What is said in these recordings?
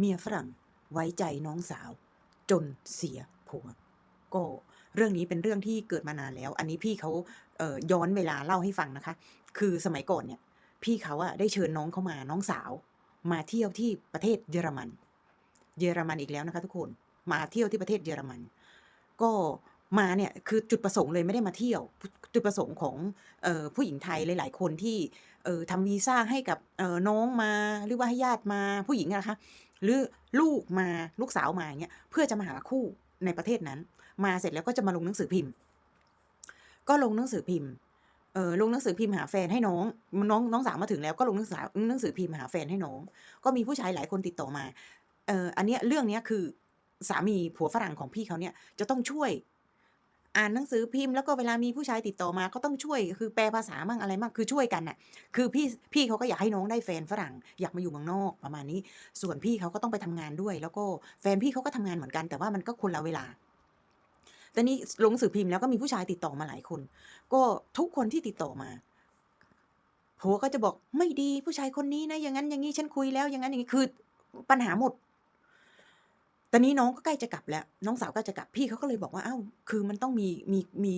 เมียฝรั่งไว้ใจน้องสาว จนเสียผัว ก็เรื่องนี้เป็นเรื่องที่เกิดมานานแล้ว อันนี้พี่เขาเอ่อย้อนเวลาเล่าให้ฟังนะคะ คือสมัยก่อนเนี่ย พี่เขาอะได้เชิญน้องเขามาน้องสาว มาเที่ยวที่ประเทศเยอรมัน เยอรมันอีกแล้วนะคะ ทุกคนมาเที่ยวที่ประเทศเยอรมัน ก็มาเนี่ยคือจุดประสงค์เลยไม่ได้มาเที่ยว จุดประสงค์ของออผู้หญิงไทยหลาย ๆ คนที่ทำวีซ่าให้กับน้องมาหรือว่าให้ญาติมาผู้หญิงนะคะ หรือลูกมาลูกสาวมาอย่างเงี้ยเพื่อจะมาหาคู่ในประเทศนั้น มาเสร็จแล้วก็จะมาลงหนังสือพิมพ์ ก็ลงหนังสือพิมพ์เออลงหนังสือพิมพ์หาแฟนให้น้องน้องน้องสาวมาถึงแล้วก็ลงหนังสือหนังสือพิมพ์หาแฟนให้น้อง ก็มีผู้ชายหลายคนติดต่อมาเอออันเนี้ยเรื่องเนี้ยคือสามีผัวฝรั่งของพี่เขาเนี่ยจะต้องช่วย อ่านหนังสือพิมพ์แล้วก็เวลามีผู้ชายติดต่อมาก็ต้องช่วยคือแปลภาษามั่งอะไรมั่งคือช่วยกันน่ะคือพี่พี่เขาก็อยากให้น้องได้แฟนฝรั่งอยากมาอยู่เมืองนอกประมาณนี้ ส่วนพี่เขาก็ต้องไปทำงานด้วย แล้วก็แฟนพี่เขาก็ทำงานเหมือนกัน แต่ว่ามันก็คนละเวลาแต่นี้ลงหนังสือพิมพ์แล้วก็มีผู้ชายติดต่อมาหลายคน ก็ทุกคนที่ติดต่อมาผัวก็จะบอกไม่ดีผู้ชายคนนี้นะอย่างนั้นอย่างนี้ฉันคุยแล้วอย่างนั้นอย่างนี้คือปัญหาหมด ตอนนี้น้องก็ใกล้จะกลับแล้ว น้องสาวก็จะกลับพี่เขาก็เลยบอกว่าอ้าวคือมันต้องมีมีมี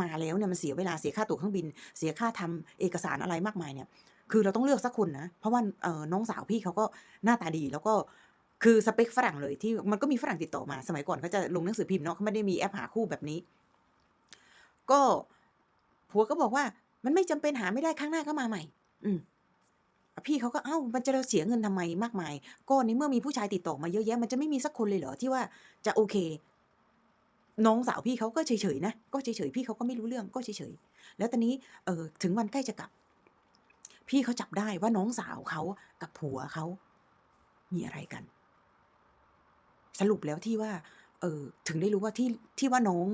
มาแล้วเนี่ยมันเสียเวลาเสียค่าตั๋วเครื่องบิน เสียค่าทำเอกสารอะไรมากมายเนี่ย คือเราต้องเลือกสักคนนะเพราะว่าเออน้องสาวพี่เขาก็หน้าตาดีแล้วก็คือสเปคฝรั่งเลยที่มันก็มีฝรั่งติดต่อมา สมัยก่อนเขาจะลงหนังสือพิมพ์เนาะเขาไม่ได้มีแอปหาคู่แบบนี้ ก็ผัวก็บอกว่ามันไม่จำเป็นหาไม่ได้ข้างหน้าก็มาใหม่ อืม พี่เขาก็เอ้ามันจะเราเสียเงินทำไมมากมาย ก็ในเมื่อมีผู้ชายติดต่อมาเยอะแยะ มันจะไม่มีสักคนเลยเหรอที่ว่าจะโอเค น้องสาวพี่เขาก็เฉยๆนะ ก็เฉยๆพี่เขาก็ไม่รู้เรื่องก็เฉยๆแล้วตอนนี้เออถึงวันใกล้จะกลับ พี่เขาจับได้ว่าน้องสาวเขากับผัวเขามีอะไรกัน สรุปแล้วที่ว่า เออถึงได้รู้ว่าที่ที่ว่าน้อง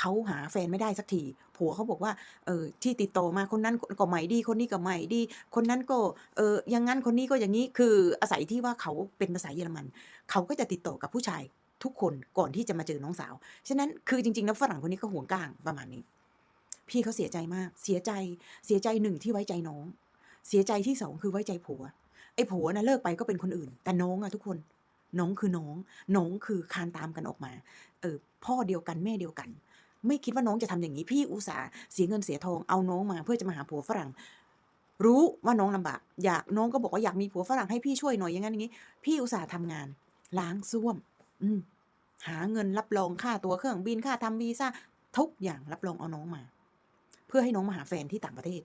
เขาหาแฟนไม่ได้สักที ผัวเขาบอกว่าเออที่ติดต่อมาคนนั้นก็ใหม่ดี คนนี้ก็ใหม่ดี คนนั้นก็เอออย่างงั้นคนนี้ก็อย่างนี้คืออาศัยที่ว่าเขาเป็นภาษาเยอรมัน เขาก็จะติดต่อกับผู้ชายทุกคนก่อนที่จะมาเจอน้องสาว ฉะนั้นคือจริงๆแล้วฝรั่งคนนี้ก็ห่วงก้างประมาณนี้ พี่เขาเสียใจมาก เสียใจเสียใจหนึ่งที่ไว้ใจน้อง เสียใจที่สองคือไว้ใจผัว ไอ้ผัวนะเลิกไปก็เป็นคนอื่น แต่น้องอะทุกคน น้องคือน้อง น้องคือคานตามกันออกมา เออพ่อเดียวกันแม่เดียวกัน ไม่คิดว่าน้องจะทำอย่างนี้ พี่อุตส่าห์เสียเงินเสียทองเอาน้องมา เพื่อจะมาหาผัวฝรั่ง รู้ว่าน้องลำบากอยากน้องก็บอกว่าอยากมีผัวฝรั่งให้พี่ช่วยหน่อยอย่างนั้นอย่างนี้ พี่อุตส่าห์ทำงาน ล้างส้วม อืมหาเงินรับรองค่าตัวเครื่องบินค่าทำวีซ่าทุกอย่างรับรองเอาน้องมา เพื่อให้น้องมาหาแฟนที่ต่างประเทศ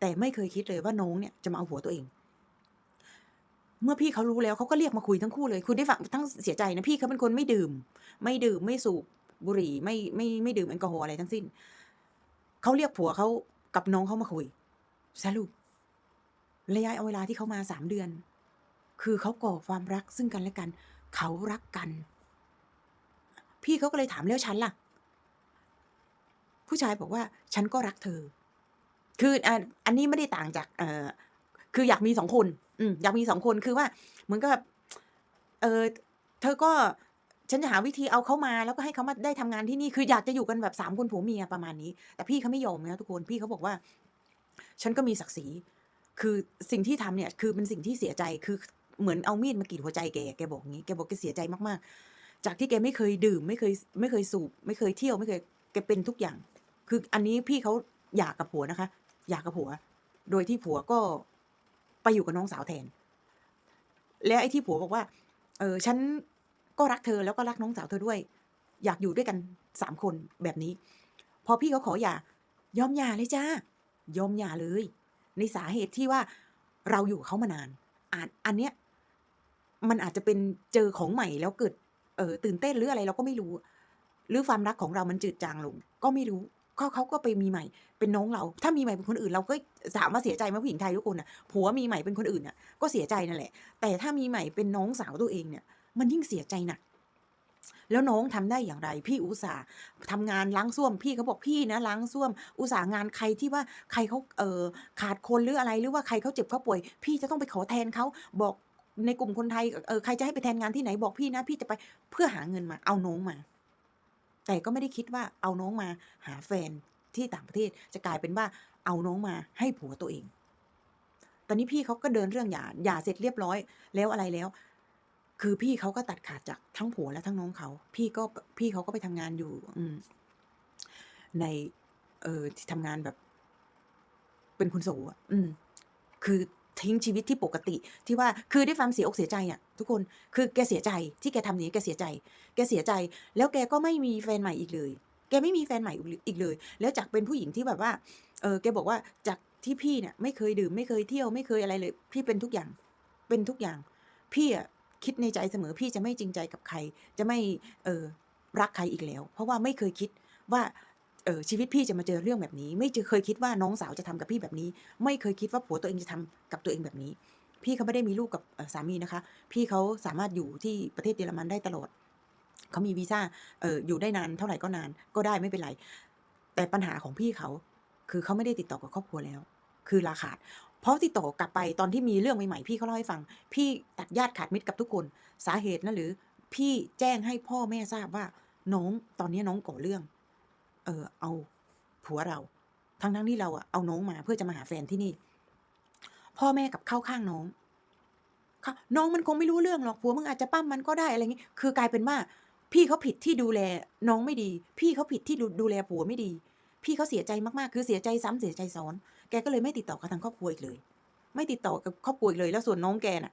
แต่ไม่เคยคิดเลยว่าน้องเนี่ยจะมาเอาหัวตัวเอง เมื่อพี่เขารู้แล้วเขาก็เรียกมาคุยทั้งคู่เลย คุณได้ฟังทั้งเสียใจนะพี่เขาเป็นคนไม่ดื่ม ไม่ดื่มไม่สูบ บุหรี่ไม่ไม่ไม่ดื่มแอลกอฮอล์อะไรทั้งสิ้น เขาเรียกผัวเขากับน้องเขามาคุย สรุป ระยะเวลาที่เขามาสามเดือน คือเขาก่อความรักซึ่งกันและกัน เขารักกัน พี่เขาก็เลยถามแล้วฉันล่ะ ผู้ชายบอกว่า ฉันก็รักเธอ คืออันนี้ไม่ได้ต่างจาก เออคืออยากมีสองคน อืมอยากมีสองคนคือว่าเหมือนกับแบบเออเธอก็ ฉันจะหาวิธีเอาเขามาแล้วก็ให้เขามาได้ทำงานที่นี่คืออยากจะอยู่กันแบบสามคนผัวเมียประมาณนี้ แต่พี่เขาไม่ยอมนะทุกคนพี่เขาบอกว่า ฉันก็มีศักดิ์ศรีคือสิ่งที่ทำเนี่ย คือเป็นสิ่งที่เสียใจคือเหมือนเอามีดมากรีดหัวใจแกแกบอกงี้แกบอกแกเสียใจมากๆ จากที่แกไม่เคยดื่มไม่เคยไม่เคยสูบ ไม่เคยเที่ยวไม่เคยแกเป็นทุกอย่าง คืออันนี้พี่เขาหย่ากกับผัวนะคะหย่ากับผัว โดยที่ผัวก็ไปอยู่กับน้องสาวแทน และไอ้ที่ผัวบอกว่า เออฉัน ก็รักเธอแล้วก็รักน้องสาวเธอด้วย อยากอยู่ด้วยกันสามคนแบบนี้ พอพี่เขาขอหย่ายอมหย่าเลยจ้ายอมหย่าเลย ในสาเหตุที่ว่าเราอยู่เขามานานอาจอันเนี้ยมันอาจจะเป็นเจอของใหม่แล้วเกิดเออตื่นเต้นหรืออะไรเราก็ไม่รู้ หรือความรักของเรามันจืดจางลง ก็ไม่รู้เขาเขาก็ไปมีใหม่เป็นน้องเรา ถ้ามีใหม่เป็นคนอื่น เราก็ถามว่าเสียใจไหมผู้หญิงไทยทุกคนน่ะผัวมีใหม่เป็นคนอื่นน่ะก็เสียใจนั่นแหละ แต่ถ้ามีใหม่เป็นน้องสาวตัวเองเนี่ย มันยิ่งเสียใจหนักแล้วน้องทำได้อย่างไร พี่อุตส่าห์ทำงานล้างส้วม พี่เขาบอกพี่นะล้างส้วม อุตส่าห์งานใครที่ว่าใครเขาเออขาดคนหรืออะไรหรือว่าใครเขาเจ็บเขาป่วย พี่จะต้องไปขอแทนเขาบอกในกลุ่มคนไทยเออใครจะให้ไปแทนงานที่ไหนบอกพี่นะ พี่จะไปเพื่อหาเงินมาเอาน้องมา แต่ก็ไม่ได้คิดว่าเอาน้องมาหาแฟนที่ต่างประเทศจะกลายเป็นว่าเอาน้องมาให้ผัวตัวเอง ตอนนี้พี่เขาก็เดินเรื่องหย่าหย่าเสร็จเรียบร้อยแล้วอะไรแล้ว คือพี่เขาก็ตัดขาดจากทั้งผัวและทั้งน้องเขา พี่ก็พี่เขาก็ไปทำงานอยู่ อืม ใน เออที่ทำงานแบบ เป็นคุณโสอะอืม คือทิ้งชีวิตที่ปกติ ที่ว่าคือด้วยความเสียอกเสียใจอะทุกคนคือแกเสียใจที่แกทำอย่างงี้แกเสียใจ แกเสียใจ แล้วแกก็ไม่มีแฟนใหม่อีกเลย แกไม่มีแฟนใหม่อีกเลย แล้วจากเป็นผู้หญิงที่แบบว่า เออแกบอกว่าจากที่พี่เนี่ยไม่เคยดื่มไม่เคยเที่ยวไม่เคยอะไรเลย พี่เป็นทุกอย่าง เป็นทุกอย่าง พี่อะ คิดในใจเสมอพี่จะไม่จริงใจกับใคร จะไม่เออรักใครอีกแล้ว เพราะว่าไม่เคยคิดว่าเออชีวิตพี่จะมาเจอเรื่องแบบนี้ ไม่เคยคิดว่าน้องสาวจะทำกับพี่แบบนี้ ไม่เคยคิดว่าผัวตัวเองจะทำกับตัวเองแบบนี้ พี่เขาไม่ได้มีลูกกับสามีนะคะ พี่เขาสามารถอยู่ที่ประเทศเยอรมันได้ตลอดเขามีวีซาเอ่ออยู่ได้นานเท่าไหร่ก็นานก็ได้ไม่เป็นไร แต่ปัญหาของพี่เขาคือเขาไม่ได้ติดต่อกับครอบครัวแล้ว คือลาขาด เพราะติดต่อกลับไปตอนที่มีเรื่องใหม่ๆพี่เขาเล่าให้ฟัง พี่ตัดญาติขาดมิตรกับทุกคน สาเหตุนั้นหรือ พี่แจ้งให้พ่อแม่ทราบว่า น้องตอนนี้น้องก่อเรื่อง เออ เอาผัวเรา ทั้งๆที่เราอะเอาน้องมาเพื่อจะมาหาแฟนที่นี่ พ่อแม่กับเข้าข้างน้องค่ะน้องมันคงไม่รู้เรื่องหรอกผัวมึงอาจจะปั้มมันก็ได้อะไรงี้คือกลายเป็นว่า พี่เขาผิดที่ดูแลน้องไม่ดี พี่เขาผิดที่ดูดูแลผัวไม่ดี พี่เขาเสียใจมากๆ คือเสียใจซ้ำเสียใจซ้อน แกก็เลยไม่ติดต่อกับทางครอบครัวอีกเลย ไม่ติดต่อกับครอบครัวอีกเลย แล้วส่วนน้องแกน่ะ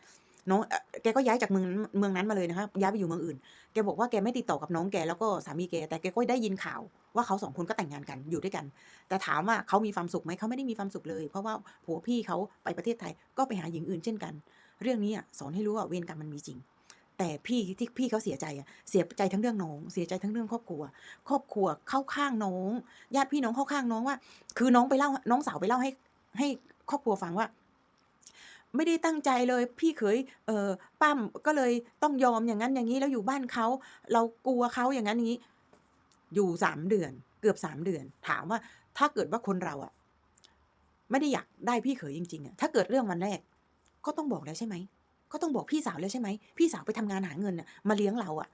น้อง แกก็ย้ายจากเมืองเมืองนั้นมาเลยนะคะ ย้ายไปอยู่เมืองอื่น แกบอกว่าแกไม่ติดต่อกับน้องแกแล้วก็สามีแก แต่แกก็ได้ยินข่าวว่าเขา2คนก็แต่งงานกันอยู่ด้วยกัน แต่ถามว่าเขามีความสุขไหมเขาไม่ได้มีความสุขเลย เพราะว่าผัวพี่เขาไปประเทศไทยก็ไปหาหญิงอื่นเช่นกัน เรื่องนี้สอนให้รู้ว่าเวรกรรมมันมีจริง แต่พี่ที่พี่เขาเสียใจอะเสียใจทั้งเรื่องน้อง เสียใจทั้งเรื่องครอบครัว ครอบครัวเข้าข้างน้องญาติพี่น้องเข้าข้างน้องว่า คือน้องไปเล่าน้องสาวไปเล่าให้ ให้ครอบครัวฟังว่า ไม่ได้ตั้งใจเลยพี่เขยเอ่อปั้มก็เลยต้องยอมอย่างงั้นอย่างงี้แล้วอยู่บ้านเขาเรากลัวเขาอย่างงั้นอย่างงี้ อยู่3เดือน เกือบ3เดือน ถามว่าถ้าเกิดว่าคนเราอะไม่ได้อยากได้พี่เขยจริงๆอะถ้าเกิดเรื่องวันแรก ก็ต้องบอกแล้วใช่ไหม ก็ต้องบอกพี่สาวแล้วใช่ไหมพี่สาวไปทำงานหาเงินมาเลี้ยงเราอะ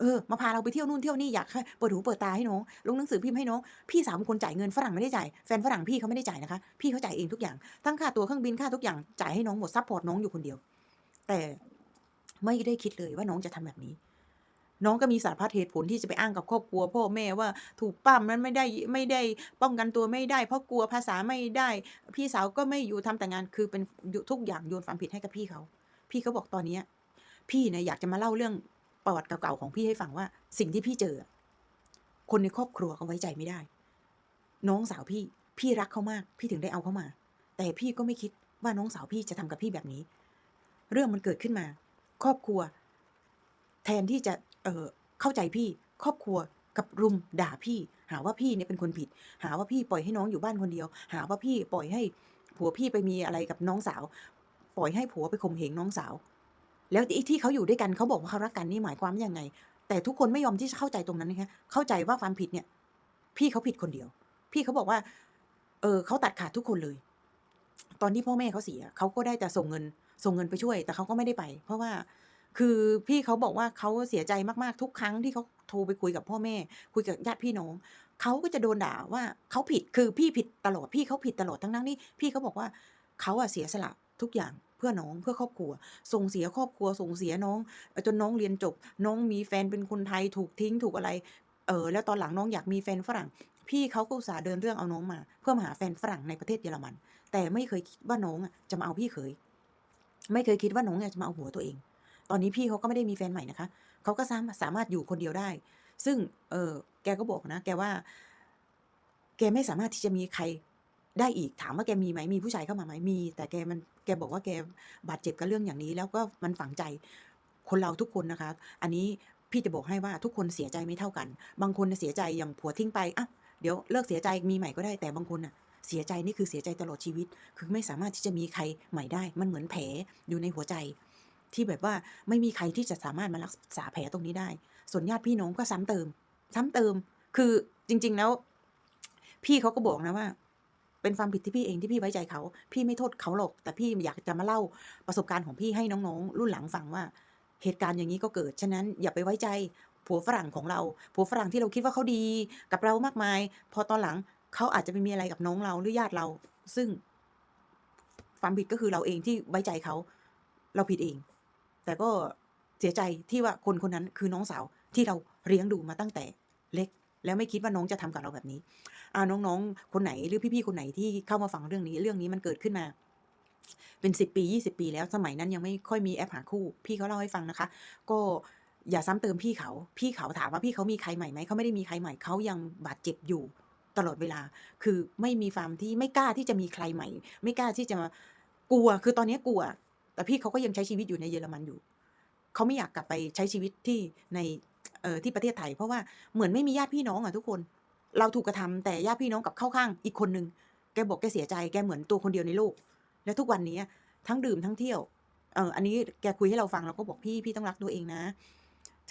เออมาพาเราไปเที่ยวนู่นเที่ยวนี่อยากให้เปิดหูเปิดตาให้น้องลงหนังสือพิมพ์ให้น้องพี่สาวเป็นคนจ่ายเงินฝรั่งไม่ได้จ่ายแฟนฝรั่งพี่เขาไม่ได้จ่ายนะคะ พี่เขาจ่ายเองทุกอย่างทั้งค่าตัวเครื่องบินค่าทุกอย่างจ่ายให้น้องหมดซัปพอร์ตน้องอยู่คนเดียว แต่ไม่ได้คิดเลยว่าน้องจะทำแบบนี้ น้องก็มีสารพัดเหตุผลที่จะไปอ้างกับครอบครัว พ่อแม่ว่าถูกปั้มนั้นไม่ได้ไม่ได้ป้องกันตัวไม่ได้ เพราะกลัวภาษาไม่ได้ พี่สาวก็ไม่อยู่ทำแต่งานคือเป็นทุกอย่างโยนความผิดให้กับพี่เขา พี่เขาบอกตอนเนี้ย พี่เนี่ยอยากจะมาเล่าเรื่องประวัติเก่าๆของพี่ให้ฟังว่า สิ่งที่พี่เจอ คนในครอบครัวเขาไว้ใจไม่ได้ น้องสาวพี่ พี่รักเขามาก พี่ถึงได้เอาเขามา แต่พี่ก็ไม่คิดว่าน้องสาวพี่จะทำกับพี่แบบนี้ เรื่องมันเกิดขึ้นมา ครอบครัว แทนที่จะเอ่อเข้าใจพี่ ครอบครัวกับรุมด่าพี่ หาว่าพี่เนี่ยเป็นคนผิด หาว่าพี่ปล่อยให้น้องอยู่บ้านคนเดียว หาว่าพี่ปล่อยให้ผัวพี่ไปมีอะไรกับน้องสาว ปล่อยให้ผัวไปข่มเหงน้องสาว แล้วที่เขาอยู่ด้วยกันเขาบอกว่าเขารักกันนี่หมายความว่ายังไง แต่ทุกคนไม่ยอมที่จะเข้าใจตรงนั้นนะคะเข้าใจว่าความผิดเนี่ย พี่เขาผิดคนเดียว พี่เขาบอกว่า เออเขาตัดขาดทุกคนเลย ตอนที่พ่อแม่เขาเสียเขาก็ได้แต่ส่งเงิน ส่งเงินไปช่วย แต่เขาก็ไม่ได้ไป เพราะว่าคือพี่เขาบอกว่าเขาเสียใจมากๆทุกครั้งที่เขาโทรไปคุยกับพ่อแม่ คุยกับญาติพี่น้องเขาก็จะโดนด่าว่าเขาผิดคือพี่ผิดตลอดพี่เขาผิดตลอดทั้งๆที่พี่เขาบอกว่าเขาอะเสียสละ ทุกอย่างเพื่อน้องเพื่อครอบครัว ส่งเสียครอบครัว ส่งเสียน้อง จนน้องเรียนจบ น้องมีแฟนเป็นคนไทยถูกทิ้งถูกอะไร เออแล้วตอนหลังน้องอยากมีแฟนฝรั่ง พี่เขาก็อุตส่าห์เดินเรื่องเอาน้องมา เพื่อมาหาแฟนฝรั่งในประเทศเยอรมัน แต่ไม่เคยคิดว่าน้องจะมาเอาพี่เขยไม่เคยคิดว่าน้องจะมาเอาผัวตัวเอง ตอนนี้พี่เขาก็ไม่ได้มีแฟนใหม่นะคะเขาก็สามสามารถอยู่คนเดียวได้ ซึ่งเออแกก็บอกนะ แกว่า แกไม่สามารถที่จะมีใคร ได้อีกถามว่าแกมีไหมมีผู้ชายเข้ามาไหมมี แต่แกมันแกบอกว่าแกบาดเจ็บกับเรื่องอย่างนี้ แล้วก็มันฝังใจคนเราทุกคนนะคะ อันนี้พี่จะบอกให้ว่าทุกคนเสียใจไม่เท่ากัน บางคนเสียใจอย่างผัวทิ้งไปอ้าวเดี๋ยวเลิกเสียใจมีใหม่ก็ได้แต่บางคนน่ะเสียใจนี่คือเสียใจตลอดชีวิต คือไม่สามารถที่จะมีใครใหม่ได้ มันเหมือนแผลอยู่ในหัวใจ ที่แบบว่าไม่มีใครที่จะสามารถมารักษาแผลตรงนี้ได้ ส่วนญาติพี่น้องก็ซ้ำเติม ซ้ำเติม คือจริง ๆแล้ว พี่เขาก็บอกนะว่า เป็นความผิดที่พี่เองที่พี่ไว้ใจเขา พี่ไม่โทษเขาหรอก แต่พี่อยากจะมาเล่าประสบการณ์ของพี่ให้น้องๆ รุ่นหลังฟังว่า เหตุการณ์อย่างงี้ก็เกิด ฉะนั้นอย่าไปไว้ใจผัวฝรั่งของเรา ผัวฝรั่งที่เราคิดว่าเขาดี กับเรามากมาย พอตอนหลังเขาอาจจะไปมีอะไรกับน้องเราหรือญาติเรา ซึ่ง ความผิดก็คือเราเองที่ไว้ใจเขา เราผิดเอง แต่ก็เสียใจที่ว่าคนคนนั้นคือน้องสาวที่เราเลี้ยงดูมาตั้งแต่เล็ก แล้วไม่คิดว่าน้องจะทำกับเราแบบนี้ อ่าน้องๆ คนไหนหรือพี่ๆ คนไหนที่เข้ามาฟังเรื่องนี้ เรื่องนี้มันเกิดขึ้นมา เป็นสิบปียี่สิบปีแล้วสมัยนั้นยังไม่ค่อยมีแอปหาคู่ พี่เขาเล่าให้ฟังนะคะ ก็อย่าซ้ำเติมพี่เขา พี่เขาถามว่าพี่เขามีใครใหม่ไหมเขาไม่ได้มีใครใหม่เขายังบาดเจ็บอยู่ตลอดเวลา คือไม่มีความที่ไม่กล้าที่จะมีใครใหม่ ไม่กล้าที่จะมากลัว คือตอนนี้กลัว แต่พี่เขาก็ยังใช้ชีวิตอยู่ในเยอรมันอยู่ เขาไม่อยากกลับไปใช้ชีวิตที่ในเอ่อที่ประเทศไทย เพราะว่าเหมือนไม่มีญาติพี่น้องอะทุกคน เราถูกกระทำแต่ญาติพี่น้องกับเข้าข้าง อีกคนนึงแกบอกแกเสียใจแกเหมือนตัวคนเดียวในโลก แล้วทุกวันนี้ทั้งดื่มทั้งเที่ยวเอออันนี้แกคุยให้เราฟังเราก็บอกพี่พี่ต้องรักตัวเองนะ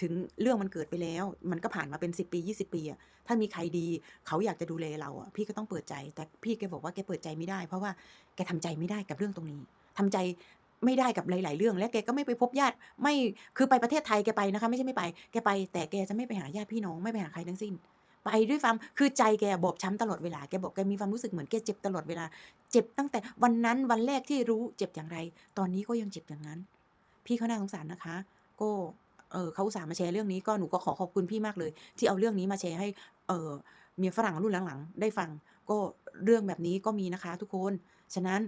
ถึงเรื่องมันเกิดไปแล้ว มันก็ผ่านมาเป็นสิบปียี่สิบปีอะถ้ามีใครดีเขาอยากจะดูแลเราอะพี่ก็ต้องเปิดใจ แต่พี่แกบอกว่าแกเปิดใจไม่ได้ เพราะว่าแกทำใจไม่ได้กับเรื่องตรงนี้ทำใจไม่ได้กับหลาย ๆ เรื่อง และแกก็ไม่ไปพบญาติไม่คือไปประเทศไทยแกไปนะคะ ไม่ใช่ไม่ไป แกไป แต่แกจะไม่ไปหาญาติพี่น้องไม่ไปหาใครทั้งสิ้น ไปด้วยความคือใจแกบอบช้ำตลอดเวลาแกบอกแกมีความรู้สึกเหมือนแกเจ็บตลอดเวลา เจ็บตั้งแต่วันนั้นวันแรกที่รู้เจ็บอย่างไร ตอนนี้ก็ยังเจ็บอย่างนั้น พี่เขาน่าสงสารนะคะ ก็เออเขาอุตส่าห์มาแชร์เรื่องนี้ก็หนูก็ขอขอบคุณพี่มากเลย ที่เอาเรื่องนี้มาแชร์ให้เออเมียฝรั่งรุ่นหลังๆได้ฟัง ก็เรื่องแบบนี้ก็มีนะคะ ทุกคน ฉะนั้น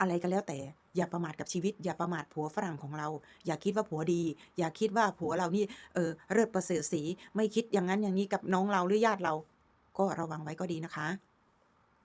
อะไรก็แล้วแต่ อย่าประมาทกับชีวิต อย่าประมาทผัวฝรั่งของเรา อย่าคิดว่าผัวดี อย่าคิดว่าผัวเรานี่เออเลิศประเสริฐศรีไม่คิดอย่างนั้นอย่างนี้กับน้องเราหรือญาติเรา ก็ระวังไว้ก็ดีนะคะ